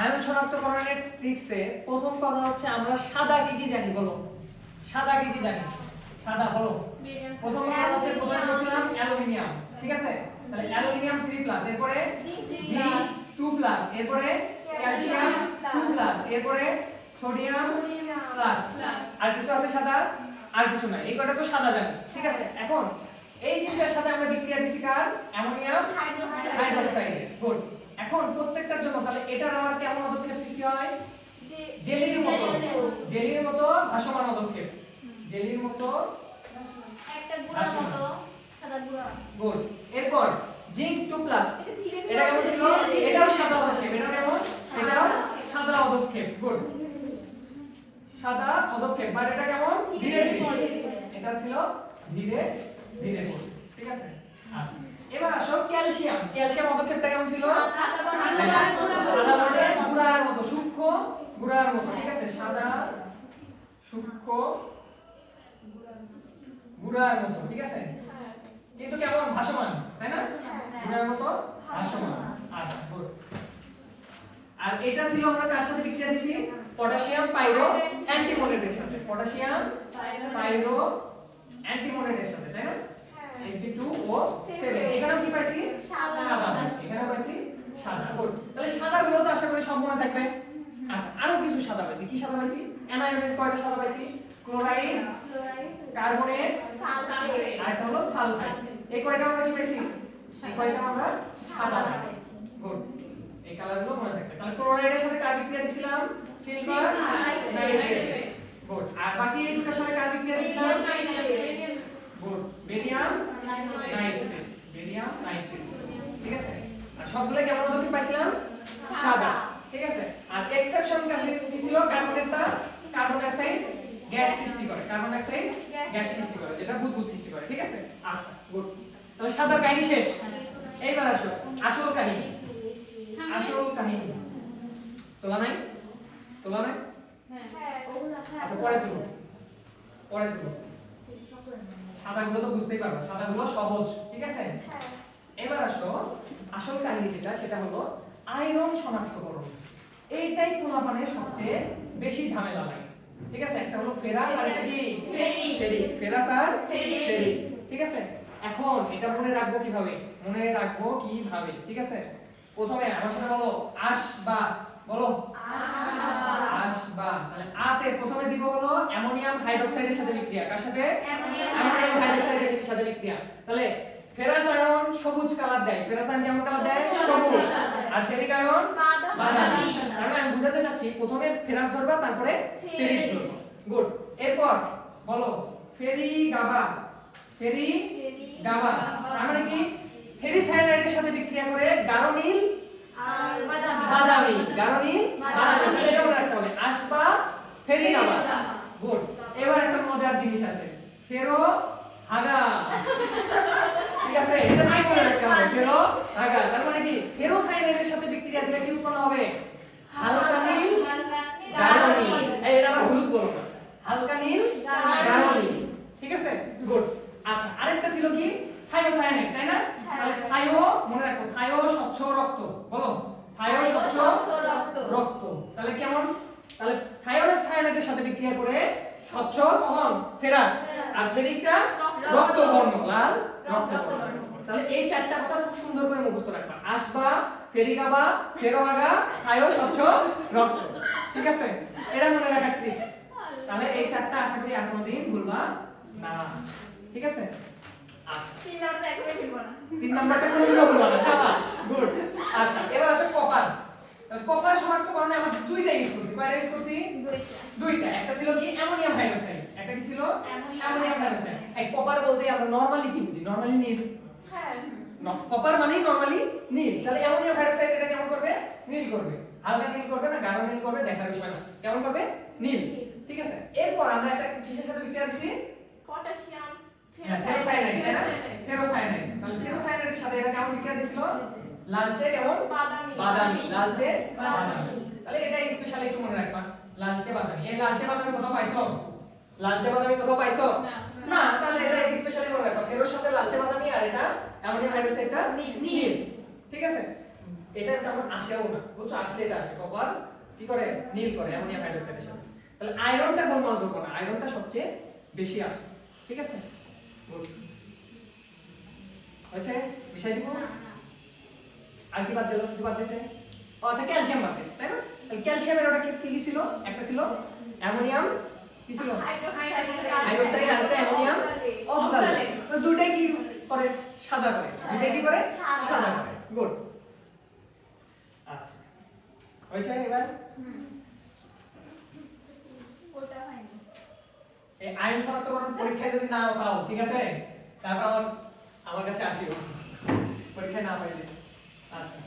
Ion শনাক্তকরণের ট্রিক্সে প্রথম কথা হচ্ছে আমরা সাদা কি কি জানি বলো? সাদা কি কি জানি? সাদা বলো। প্রথম কথা হচ্ছে প্রথমে বলছিলাম অ্যালুমিনিয়াম। ঠিক আছে? তাহলে অ্যালুমিনিয়াম 3 প্লাস এরপরে জি 2 প্লাস এরপরে ক্যালসিয়াম 2 প্লাস এরপরে সোডিয়াম প্লাস আর কিছু আছে সাদা? আর কিছু নাই। এই কটা তো সাদা জানি। ঠিক আছে? এখন এই তিনটার সাথে আমরা বিক্রিয়া দিছি কার? অ্যামোনিয়াম হাইড্রোক্সাইডে গুড এখন প্রত্যেকটার জন্য তাহলে এটার আমার কেমন পদক্ষেপ সৃষ্টি হয়? জেলির মতো। জেলির মতো। ভাসমান পদক্ষেপ। জেলির মতো একটা গুঁড়ার মতো সাদা গুঁড়া। গুড। এরপর জিঙ্ক 2 প্লাস। এটা কেমন ছিল? এটাও সাদা পদক্ষেপ। এটা কেমন? এটাও সাদা পদক্ষেপ। গুড। সাদা পদক্ষেপ। বাট এটা কেমন? ধীরে ধীরে। এটা ছিল ধীরে ধীরে। গুড ঠিক আছে? এবার আসো ক্যালসিয়াম। ক্যালসিয়াম পদক্ষেপটা কেমন ছিল? সাদা বা মানে গুড়ার মতো সূক্ষ্ম গুড়ার মতো ঠিক আছে? সাদা সূক্ষ্ম গুড়ার মতো ঠিক আছে? কিন্তু কেমন? ভাসমান তাই না? গুড়ার মতো ভাসমান। আচ্ছা গুড। আর এটা ছিল আমরা কার সাথে বিক্রিয়া দিছি? পটাশিয়াম পাইরো অ্যান্টিমোনেটের সাথে। পটাশিয়াম পাইরো অ্যান্টিমোনেটের সাথে তাই না? Sp2 ও 7 এখানেও কি পাইছি? সাদা। এখানেও পাইছি? সাদা। গুড। তাহলে সাদা গুলো তো আশা করি মনে থাকবে। আচ্ছা আরও কিছু সাদা পাইছি। কি সাদা পাইছি? অ্যানায়নের কয়টা সাদা পাইছি? ক্লোরাইড কার্বনেট আর একটা হলো সালফাইড এই কয়টা আমরা কি পাইছি? এই কয়টা আমরা সাদা পাইছি। গুড। এই কালারগুলো মনে থাকবে। তাহলে ক্লোরাইডের সাথে কার বিক্রিয়া দিছিলাম? Silver nitrate. গুড। আর বাকি এই দুটোর সাথে কার বিক্রিয়া দিছিলাম? Good barium nitrate barium nitrate ঠিক আছে আর সবগুলো কেমন পদক্ষেপ পাইছিলাম সাদা ঠিক আছে আর এক্সেপশন কাছে ছিল কার্বনেটটা কার্বন ডাইঅক্সাইড গ্যাস সৃষ্টি করে কার্বন ডাইঅক্সাইড গ্যাস সৃষ্টি করে যেটা বুদবুদ সৃষ্টি করে ঠিক আছে আচ্ছা গুড তাহলে সাদার কাহিনী শেষ এইবার আসো আসল কাহিনী আসল কাহিনী তোলা নাই তোলা নাই আচ্ছা পরে তুলো পরে তুলো সাদাগুলো তো বুঝতেই পারবে সাদাগুলো সহজ ঠিক আছে? এবার আসো আসল কাহিনী যেটা সেটা হলো আয়রন শনাক্তকরণ। এইটাই পোলাপানে সবচেয়ে বেশি ঝামেলা লাগে ঠিক আছে? একটা হলো ফেরাস আর একটা কি। ফেরিক ফেরাস আর। ফেরিক ঠিক আছে? এখন এটা মনে রাখব কীভাবে? মনে রাখব কীভাবে ঠিক আছে? প্রথমে আমার সাথে বলো আসবা বলো। আসবা। আতে প্রথমে দিব হলো অ্যামোনিয়াম হাইড্রোক্সাইডের সাথে বিক্রিয়া। কার সাথে? অ্যামোনিয়াম হাইড্রোক্সাইডের সাথে বিক্রিয়া। তাহলে ফেরাস আয়ন সবুজ কালার দেয়। ফেরাস আয়ন কেমন কালার দেয়? সবুজ আর ফেরিক আয়ন বাদামি। মানে আমি বুঝাতে চাচ্ছি প্রথমে ফেরাস ধরবা তারপরে ফেরিক ধরবা। গুড। এরপর বলো ফেরি গাবা। ফেরি গাবা। তার মানে কি? ফেরি সায়ানাইডের সাথে বিক্রিয়া করে গাঢ় নীল আর বাদামি বাদামি গাঢ় নীল বাদামি বাদামি। এটা মনে রাখতে হবে। আসবা ফেরি গাবা গুড। এবার একটা মজার জিনিস আছে। ফেরো হাগা ঠিক আছে? এটা নাই মনে রাখতে হবে। ফেরো হাগা তার মানে কি? ফেরো সায়ানাইডের সাথে বিক্রিয়া দিলে কি উৎপন্ন হবে? হালকা নীল গাঢ় এই এটা আবার হলুদ বলো না। হালকা নীল গাঢ় গাঢ় নীল। নীল ঠিক আছে? গুড। আচ্ছা আরেকটা ছিল কি? থায়োসায়ানাইড তাই না? তাহলে থায়ো মনে রাখো থায়ো স্বচ্ছ রক্ত। বলো। থায়ো স্বচ্ছ রক্ত রক্ত। তাহলে কেমন? তাহলে থায়োরের সায়ানাইডের সাথে বিক্রিয়া করে স্বচ্ছ কখন ফেরাস আর ফেরিকটা রক্ত লাল রক্ত তাহলে এই চারটা কথা খুব সুন্দর করে মুখস্থ রাখবা। আসবা ফেরিকাবা ফেরোহাগা থায়ো স্বচ্ছ রক্ত। ঠিক আছে? এটা মনে রাখার ট্রিক্স তাহলে এই চারটা আশা করি আর কোনোদিন ভুলবা না। ঠিক আছে? তিন নাম্বারটা কোনোদিনও ভুলবা না শাবাশ গুড আচ্ছা এবার আসে কপার কপার শনাক্তকরণে আমরা দুইটা ইউজ করছি কয়টা ইউজ করছি? দুইটা। দুইটা একটা ছিল কি অ্যামোনিয়াম হাইড্রোক্সাইড একটা কি ছিল? Ammonium ammonium hydroxide. এই কপার বলতে আমরা নরমালি কি বুঝি? নরমালি নীল। কপার মানেই নরমালি নীল। তাহলে অ্যামোনিয়াম হাইড্রোক্সাইড এটা কেমন করবে? নীল করবে। হালকা নীল করবে না গাঢ় নীল করবে দেখার বিষয় না। কেমন করবে? নীল। ঠিক আছে? এরপর আমরা একটা কিসের সাথে বিক্রিয়া দিছি? পটাশিয়াম। ফেরোসায়ানাইড তাই না? ফেরোসায়ানাইড তাহলে ফেরোসায়ানাইডের সাথে এটা কেমন বিক্রিয়া দিছিল? লালচে কেমন? বাদামি। বাদামি। লালচে বাদামি। বাদামি। তাহলে এটা স্পেশালি একটু মনে রাখবা। লালচে বাদামি। এই লালচে বাদামি কোথাও পাইছো? লালচে বাদামি কোথাও পাইছো? না। না তাহলে এটা স্পেশালি মনে রাখবা। এর সাথে লালচে বাদামি আর এটা অ্যামোনিয়াম হাইড্রোক্সাইডটা নীল। নীল ঠিক আছে? এটা তেমন আসেও না। বুঝছ? আসলে এটা আসে। কপার কি করে? নীল করে অ্যামোনিয়াম হাইড্রোক্সাইডের সাথে। তাহলে আয়রনটা গোলমাল করব না। আয়রনটা সবচেয়ে বেশি আসে। ঠিক আছে. হয়েছে? বিষয় দিব? আর কি বাদ দিল? কিছু বাদ দিয়েছে? ও আচ্ছা ক্যালসিয়াম বাদ দিয়েছে, তাই না? ক্যালসিয়ামের ওটা কি কি ছিল? একটা ছিল? অ্যামোনিয়াম? কি ছিল? হাইড্রোক্সাইড আর অ্যামোনিয়াম? অক্সালেট দুটাই কি করে? সাদা করে। দুটাই কি করে? সাদা। করে। গুড। আচ্ছা। হয়েছে এবার? ওটা এই আইন শনাক্তকরণ পরীক্ষায় যদি না পাও, ঠিক আছে? তারপর আমার কাছে আসিও। পরীক্ষায় না পাইলে। আচ্ছা।